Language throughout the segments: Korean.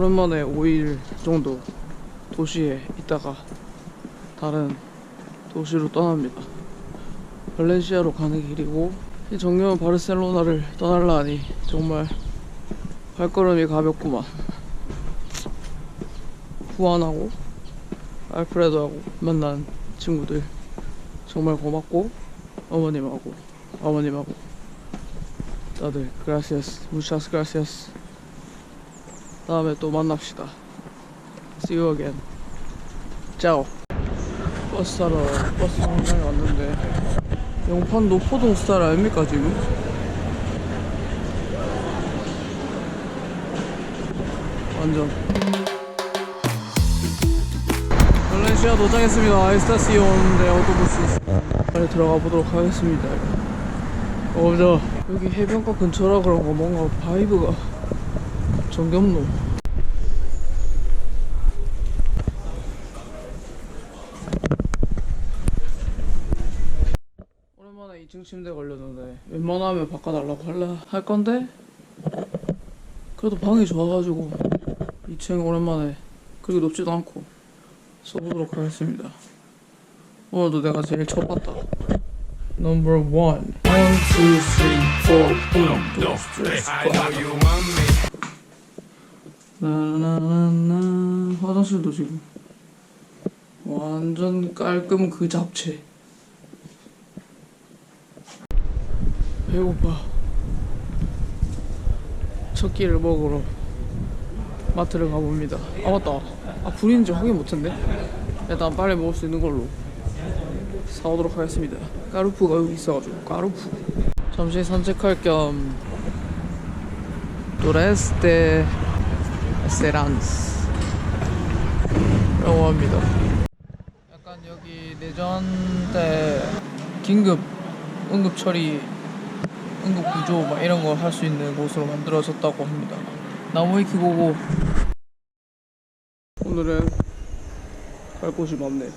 오랜만에 5일 정도 도시에 있다가 다른 도시로 떠납니다. 발렌시아로 가는 길이고 이 정겨운 바르셀로나를 떠날라 하니 정말 발걸음이 가볍구만. 후안하고 알프레도하고 만난 친구들 정말 고맙고 어머님하고 아버님하고 다들 gracias, muchas gracias. 다음에 또 만납시다. See you again. 짜오. 버스 타러 버스 정류장에 왔는데 영판 노포동 스타일 아닙니까 지금? 완전 발렌시아 도착했습니다 아이스타시온데 어토부스 빨리 들어가 보도록 하겠습니다 어, 저 여기 해변가 근처라 그런가 뭔가 바이브가 정겹노? 오랜만에 2층 침대 걸렸는데 웬만하면 바꿔달라고 할라 할 건데? 그래도 방이 좋아가지고 2층 오랜만에 그렇게 높지도 않고 써보도록 하겠습니다. 오늘도 내가 제일 첫 봤다. Number one. One, two, three, four. Uno, dos, tres, cuatro 나나나나 화장실도 지금 완전 깔끔 그 잡채. 배고파 첫 끼를 먹으러 마트를 가봅니다. 아 맞다. 아 불인지 확인 못했네. 일단 빨리 먹을 수 있는 걸로 사오도록 하겠습니다. 까루프가 여기 있어가지고 까루프. 잠시 산책할 겸 도레스테 세란스 라고 합니다. 약간 여기 내전 때 긴급 응급 처리 응급 구조 막 이런 거할수 있는 곳으로 만들어졌다고 합니다. 나무 위키 보고. 오늘은 갈 곳이 많네.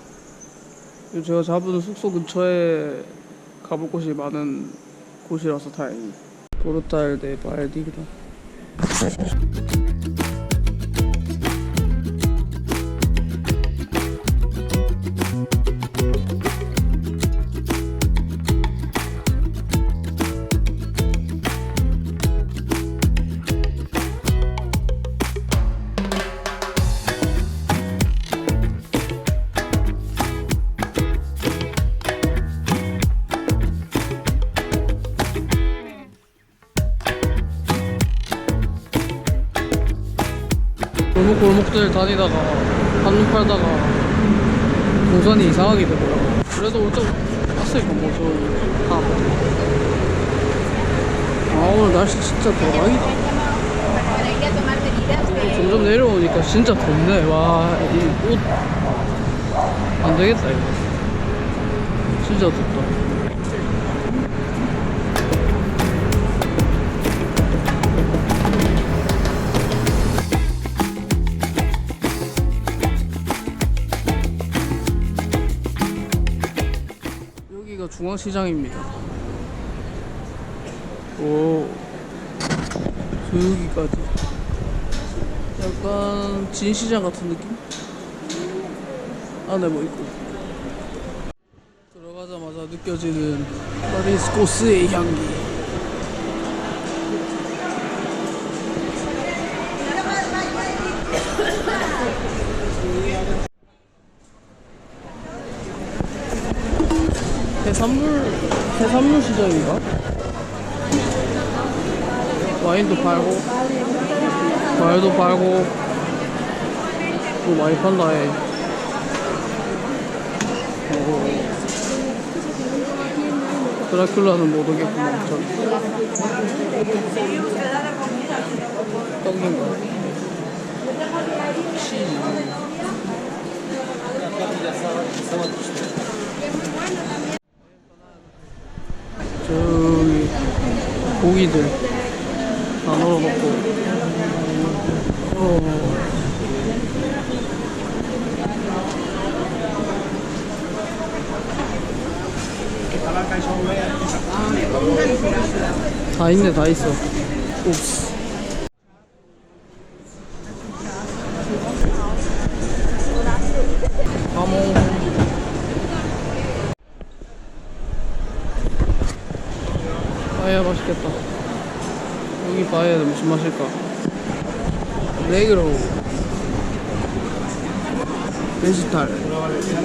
제가 잡은 숙소 근처에 가볼 곳이 많은 곳이라서 다행히 도르탈 데 발디그다 골목들 다니다가 한눈 팔다가 동선이 이상하게 되더라고. 그래도 올적 왔으니까 뭐 저기 다. 아 오늘 날씨 진짜 대박이다. 점점 내려오니까 진짜 덥네. 와이 옷. 안되겠다 이거. 진짜 덥다 여기가 중앙시장입니다. 오, 저기까지. 약간 진시장 같은 느낌? 안에 뭐 있고. 들어가자마자 느껴지는 마리스 코스의 향기. 이가 와인도 팔고 과일도 팔고 또 많이 판다 해 오. 드라큘라는 못 오겠구만 전 떡인가? 치즈 고기들 다 넣어놓고. 어. 다 있네 다 있어. 옵스 맛있겠다. 여기 바에는 무슨 맛일까? 네그로 베지탈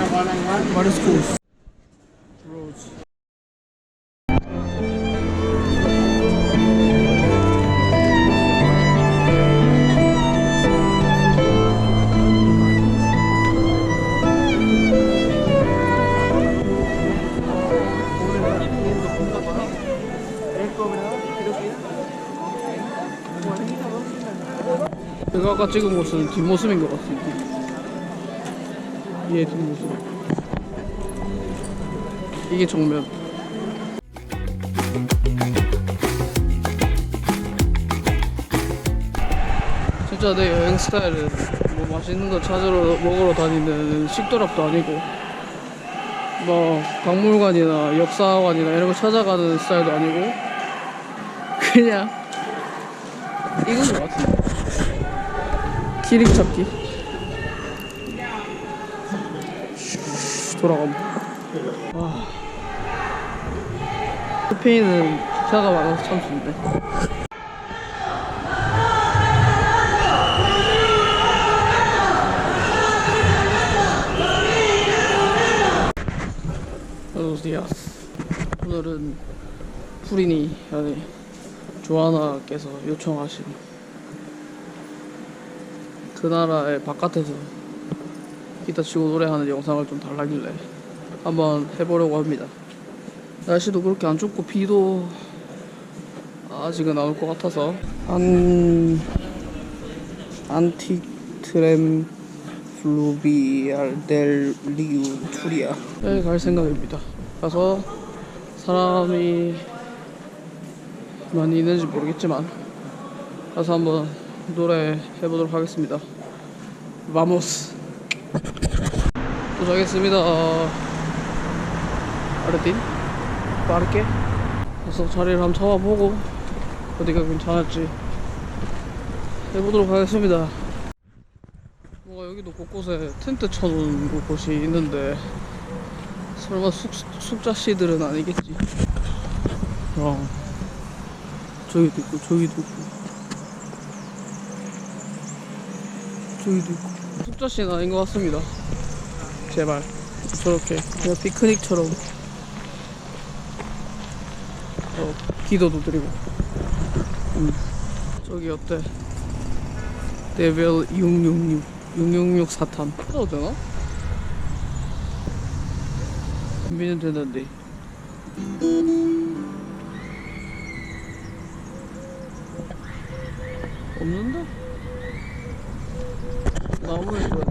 마리스코스 브로즈 제가 아까 찍은 모습은 뒷모습인 것 같습니다. 얘 뒷모습. 이게 정면. 진짜 내 여행 스타일은 뭐 맛있는 거 찾으러 먹으러 다니는 식도락도 아니고 뭐 박물관이나 역사관이나 이런 거 찾아가는 스타일도 아니고 그냥 이건 것 같은데. 기릭 찾기 돌아가면 와 스페인은 기차가 많아서 참 좋은데. 부에노스디아스 오늘은 프리니 아니 조아나께서 요청하신 그 나라의 바깥에서 기타 치고 노래하는 영상을 좀 달라길래 한번 해보려고 합니다. 날씨도 그렇게 안 춥고 비도 아직은 안 올 것 같아서 안 안티트렘 플루비알 델 리우 투리아에 네, 갈 생각입니다. 가서 사람이 많이 있는지 모르겠지만 가서 한번 노래 해보도록 하겠습니다. 마모스 도착했습니다. 아르틴 빠르게 가서 자리를 한번 잡아보고 어디가 괜찮을지 해보도록 하겠습니다. 뭔가 여기도 곳곳에 텐트 쳐놓은 곳이 있는데 설마 숙, 숙자씨들은 아니겠지? 어 저기도 있고 저기도 있고 저기도 있고 숙자씨는 아닌 것 같습니다. 제발. 저렇게. 그냥 피크닉처럼. 어, 기도도 드리고. 음. 저기 어때? 데빌 666 666 사탄. 해도 되나? 준비는 되는데. 없는데? 나무에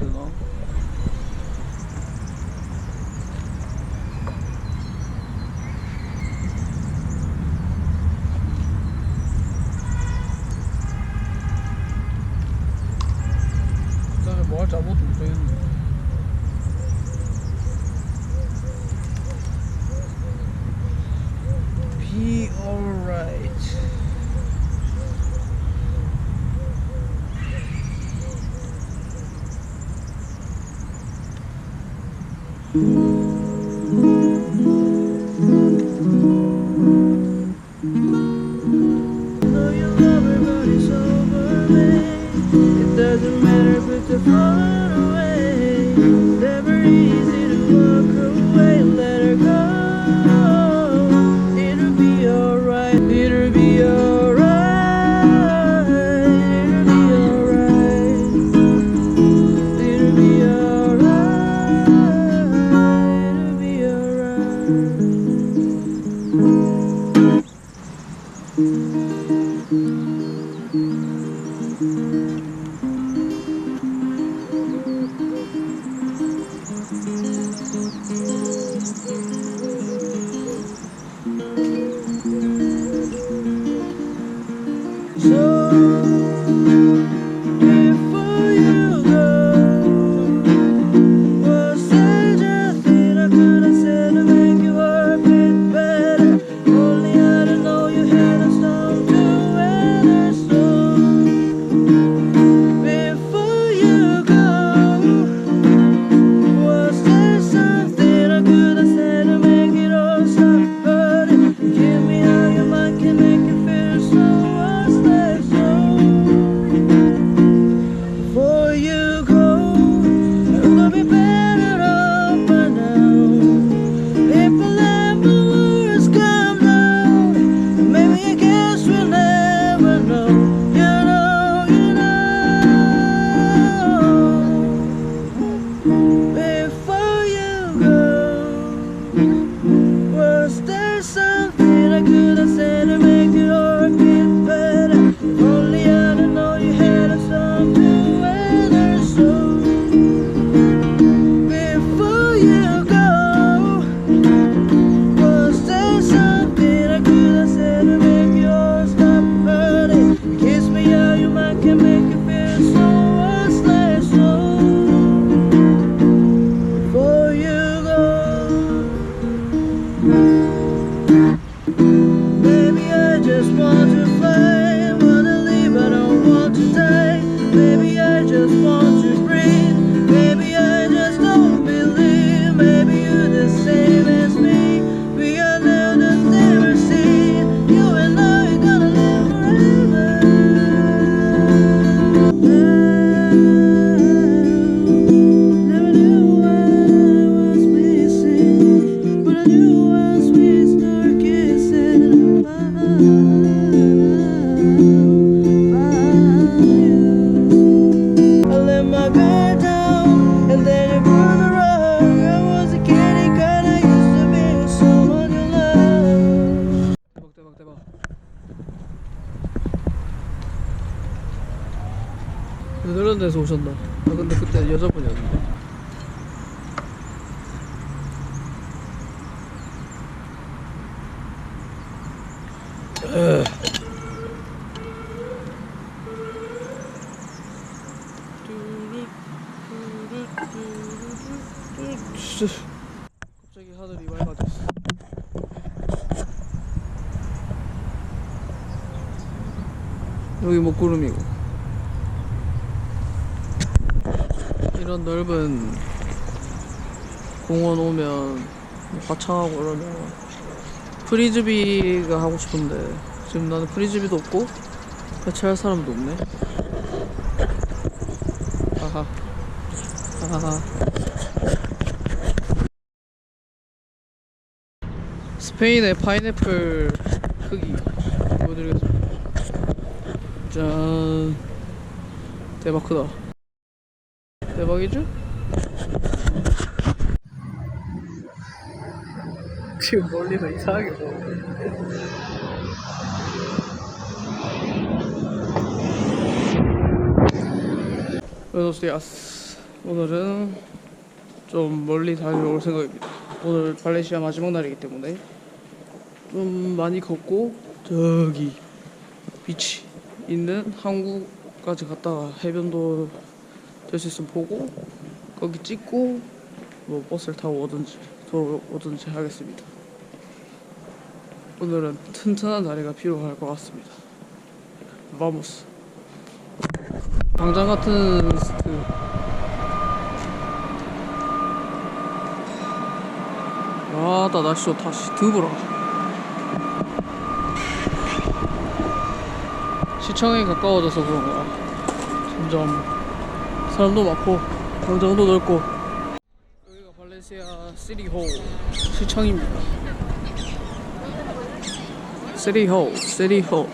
여기 먹구름이고. 이런 넓은 공원 오면 화창하고 이러면 프리즈비가 하고 싶은데 지금 나는 프리즈비도 없고 같이 할 사람도 없네. 아하. 아하. 스페인의 파인애플 크기 보여드리겠습니다 짠. 대박 크다. 대박이죠? 지금 멀리서 이상하게 보여 부에노스디아스 오늘은 좀 멀리 다녀올 생각입니다. 오늘 발렌시아 마지막 날이기 때문에 좀 많이 걷고 저기 비치 있는 항구까지 갔다가 해변도 될 수 있으면 보고 거기 찍고 뭐 버스를 타고 오든지 돌아오든지 하겠습니다. 오늘은 튼튼한 다리가 필요할 것 같습니다. 바모스. 당장 같은 그 아나 날씨 좋다 씨 드브라 시청에 가까워져서 그런가 점점. 사람도 많고 광장도 넓고. 여기가 발렌시아 시리홀 시청입니다. 시리홀 시리홀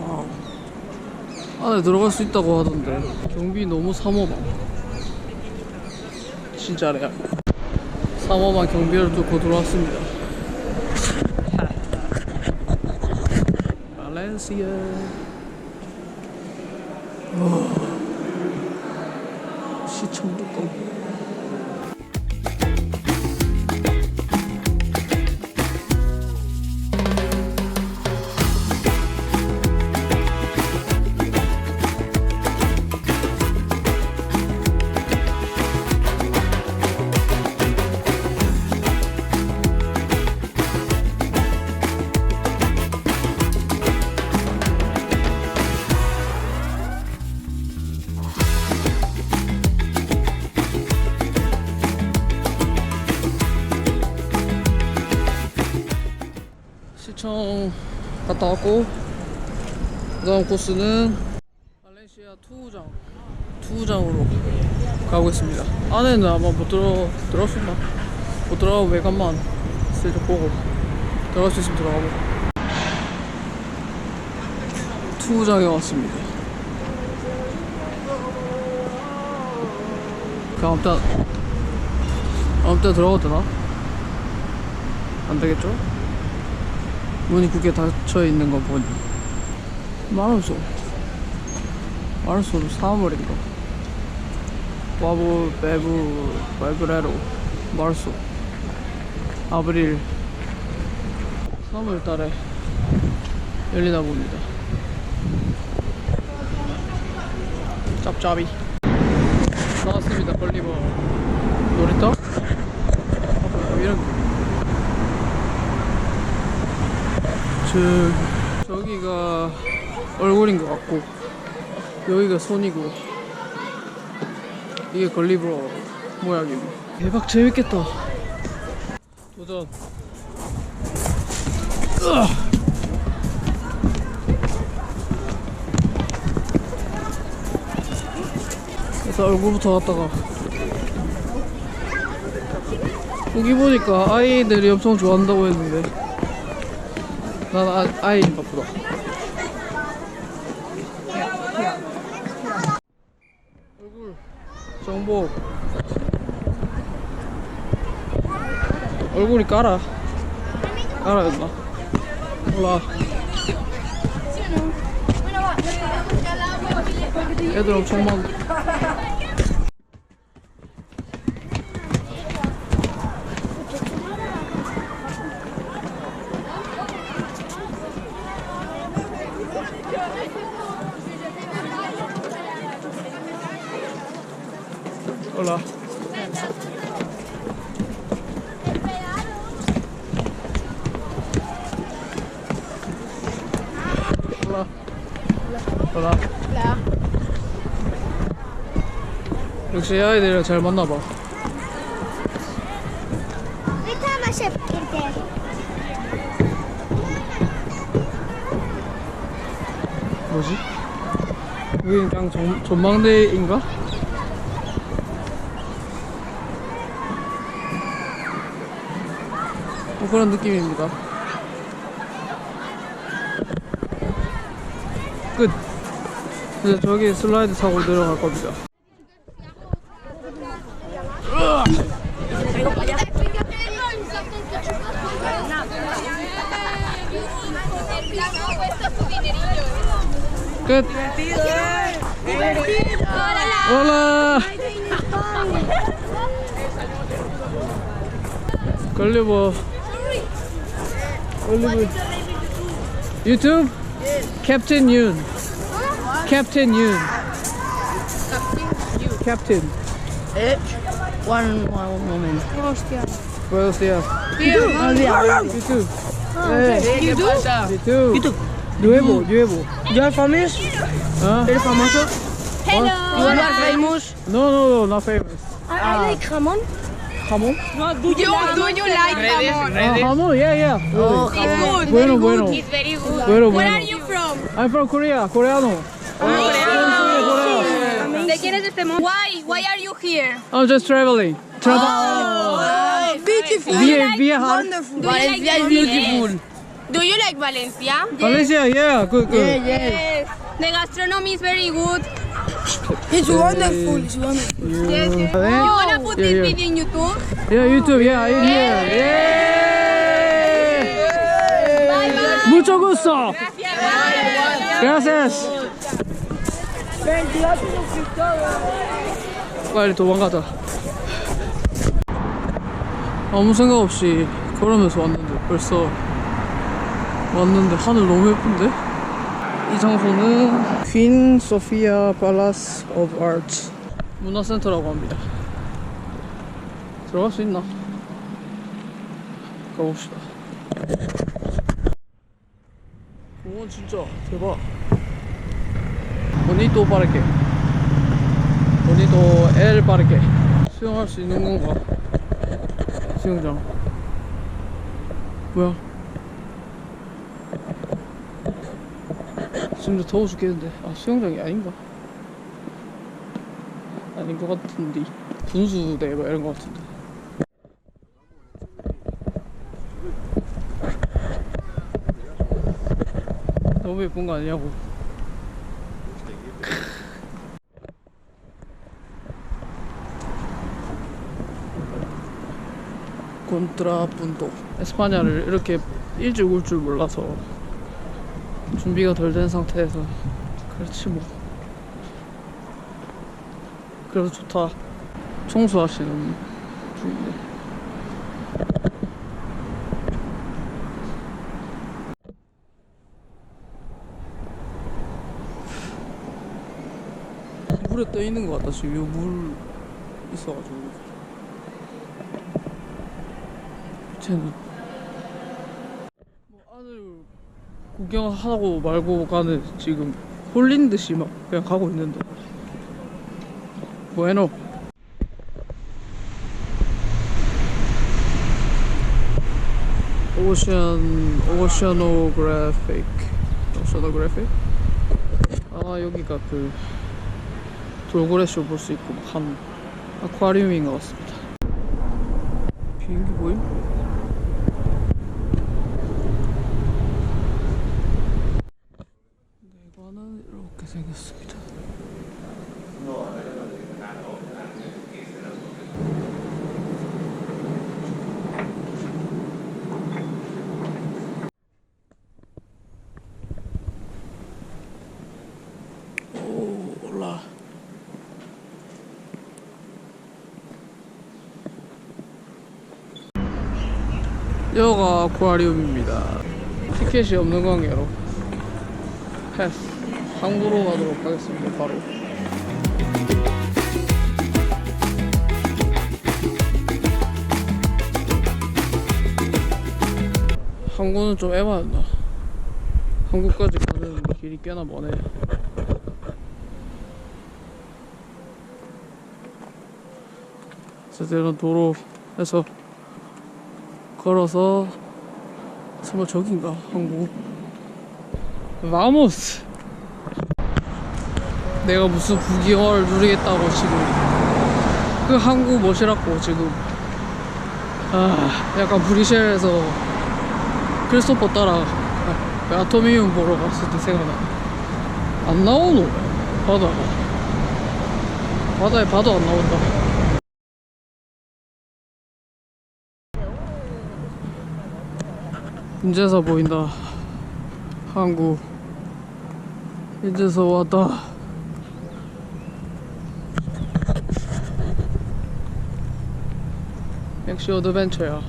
와우. 안에 들어갈 수 있다고 하던데. 경비 너무 삼엄함. 진짜 레알 삼엄한 경비를 뚫고 들어왔습니다 발렌시아 와, 시청 뚜껑 시 갔다 왔고 그 다음 코스는 발렌시아 투우장 투우장으로 가고 있습니다. 안에는 아마 못 들어 있나? 못 들어가고 외관만 슬쩍 보고 들어갈 수 있으면 들어가고 투우장에 왔습니다. 그 아무 때나 아무 때나 들어가도 되나? 안 되겠죠? 문이 굳게 닫혀 있는 거 보니 마르소 마르소는 3월인가 와부 베부 베브레로 마르소 아브릴 3월 달에 열리나 봅니다. 짭짭이. 나왔습니다 걸리버 놀이터? 어, 이런 저 저기가 얼굴인 것 같고 여기가 손이고 이게 걸리브러 모양이고. 대박 재밌겠다. 도전. 으아! 일단 얼굴부터 갔다가. 여기 보니까 아이들이 엄청 좋아한다고 했는데 난 아, 아이인가 보다 얼굴 정복 얼굴이 까라. 까라였나 몰라. 애들 엄청 많아 역시 아이들이랑 잘 만나봐. 뭐지? 여기 그냥 전, 전망대인가? 뭐 그런 느낌입니다. 끝. 이제 저기 슬라이드 타고 내려갈 겁니다. Hollywood. YouTube? Yes. Captain Yoon. Huh? Captain Yoon. Captain. Captain. H. One, one moment. Royal Steel. You too. Oh, oh, eh, eh, you eh, too. You too. You too. Lluevo, lluevo. ¿You are famous? Huh? ¿Eres famoso? Hello. ¿You are famous? No, no, no, not famous. I, ah. I like jamón. Jamón? Do you, do you like Ramon? Ah, jamón, yeah, yeah. Oh, It's good. Bueno, bueno. It's very good. Bueno, Where bueno. are you from? I'm from Korea, coreano. ¿De quién es este mundo? Why? Why are you here? I'm just traveling. Travel. Beautiful. Via, Viajar. Valencia is beautiful. Do you like Valencia? Valencia, yeah, good, good. Yes. The gastronomy is very good. It's wonderful. It's wonderful. Yes, yes. You Yeah, wanna put Yeah, this yeah. video in YouTube? Yeah, YouTube, yeah, I'm here. Yeah. Mucho gusto. Gracias. 빨리 도망가자. 아무 생각 없이 걸으면서 왔는데 벌써 왔는데 하늘 너무 예쁜데? 이 장소는 퀸 소피아 팔라스 오브 아트 문화센터라고 합니다. 들어갈 수 있나? 가봅시다. 공원 진짜 대박. 보니또 빠르게. 보니또 엘 빠르게. 수영할 수 있는 건가? 수영장. 뭐야? 지금도 더워 죽겠는데. 아, 수영장이 아닌가? 아닌 것 같은데. 분수대 뭐 이런 것 같은데. 너무 예쁜 거 아니냐고. 콘트라푼토 에스파냐를 이렇게 일찍 올 줄 몰라서 준비가 덜 된 상태에서. 그렇지 뭐. 그래도 좋다. 청소하시는 중인데. 물에 떠 있는 것 같다. 지금 여기 물 있어가지고. 쟤는 뭐 안을 구경하고 말고 가는 지금 홀린 듯이 막 그냥 가고 있는데. bueno 오션 오셔노그래픽 오셔노그래픽 아 여기가 그 돌고래쇼 볼 수 있고 한 아쿠아리움인 것 같습니다. 비행기 보임? 내관은 이렇게 생겼습니다 오 올라 여가 아쿠아리움입니다. 티켓이 없는 관계로 패스. 항구로 가도록 하겠습니다 바로. 항구는 좀 애매하다. 한국까지 가는 길이 꽤나 머네. 어쨌든 도로에서 걸어서 설마 저긴가 한국 바모스! 내가 무슨 부귀영화를 누리겠다고 지금. 그 한국 멋이라고 지금. 아 약간 브리셀에서 크리스토퍼 따라 아, 아토미움 보러 갔을 때 생각나. 안 나오노? 바다가. 바다에 바도 안 나온다 인제서 보인다. 항구. 인제서 왔다. 역시 어드벤처야.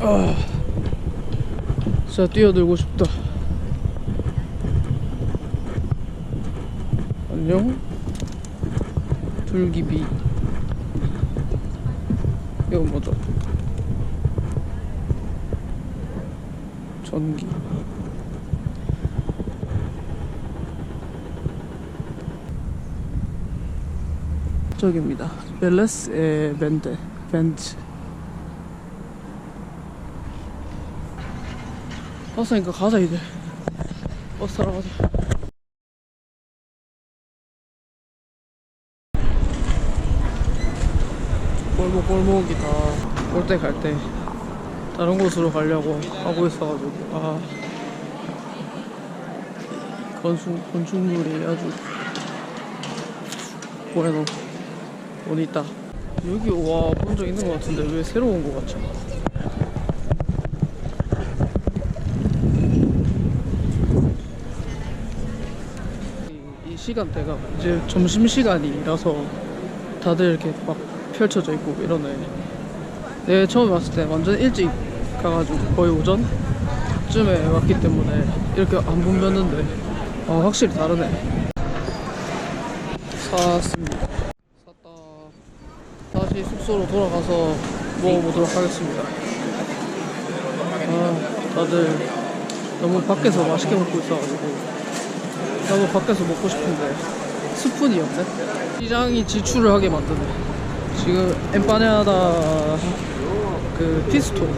아, 진짜 뛰어들고 싶다 안녕 불기비. 이건 뭐죠? 전기. 저기입니다. 벨레스의 밴드 벤츠. 버스니까 가자 이제. 버스 타러 가자 올때갈때 다른 곳으로 가려고 하고 있어가지고 아 건축 건축물이 아주 보에노 보니까 여기 와 본 적 있는 것 같은데 왜 새로 온 것 같죠? 이, 이 시간대가 이제 점심 시간이라서 다들 이렇게 막 펼쳐져 있고 이러네. 내 처음에 왔을 때 완전 일찍 가가지고 거의 오전쯤에 왔기 때문에 이렇게 안 붐볐는데 어, 확실히 다르네. 샀습니다. 샀다. 다시 숙소로 돌아가서 먹어보도록 하겠습니다. 아, 다들 너무 밖에서 맛있게 먹고 있어가지고 나도 밖에서 먹고 싶은데 스푼이 없네. 시장이 지출을 하게 만드네. 지금 엠파냐다 그 피스토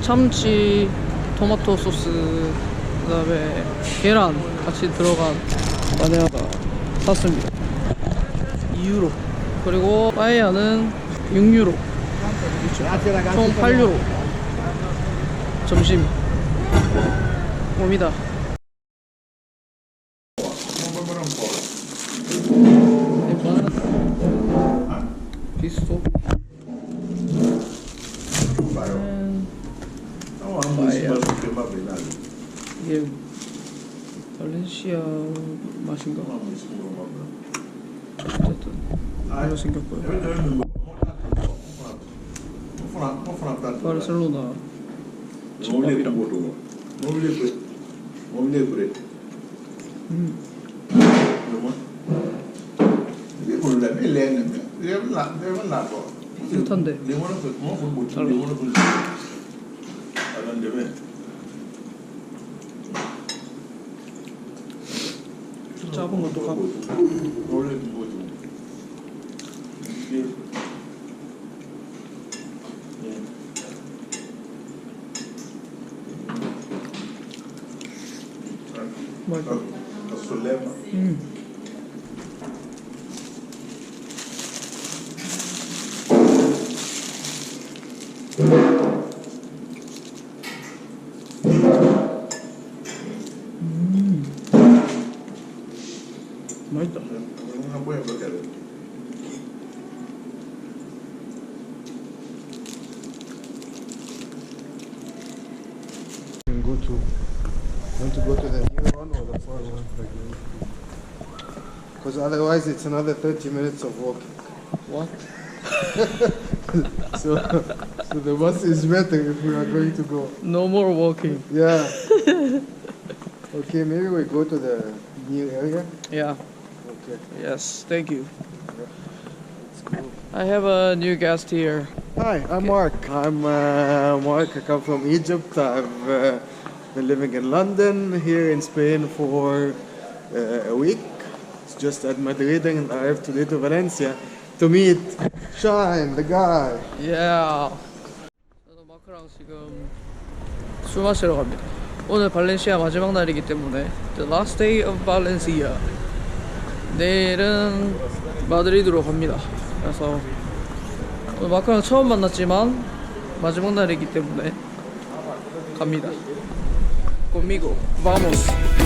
참치 토마토 소스 그 다음에 계란 같이 들어간 파냐다 샀습니다. 2유로. 그리고 빠에야는 6유로. 총 8유로. 점심. 옵니다 아시아 맛인가? 어쨌든 이거 생겼고요. 바르셀로나 집밥이랑 음. 좋던데. 달라. 작은 것도 갖고 원래 뭐죠? 이게 예. 아. 음. 음. Otherwise it's another 30 minutes of walking. What? so so the bus is better if we are going to go. No more walking. Yeah. Okay maybe we go to the new area? Yeah. Okay. Yes Thank you. I have a new guest here. Hi i'm mark. I'm uh, mark. I come from egypt. I've uh, been living in london here in spain for uh, a week just at madrid and arrived today to valencia to meet shine the guy Yeah. 저는 마크랑 지금 술 마시러 갑니다. 오늘 발렌시아 마지막 날이기 때문에 The last day of Valencia. 내일은 마드리드로 갑니다. 그래서 오늘 마크랑 처음 만났지만 마지막 날이기 때문에 갑니다. Conmigo. Vamos.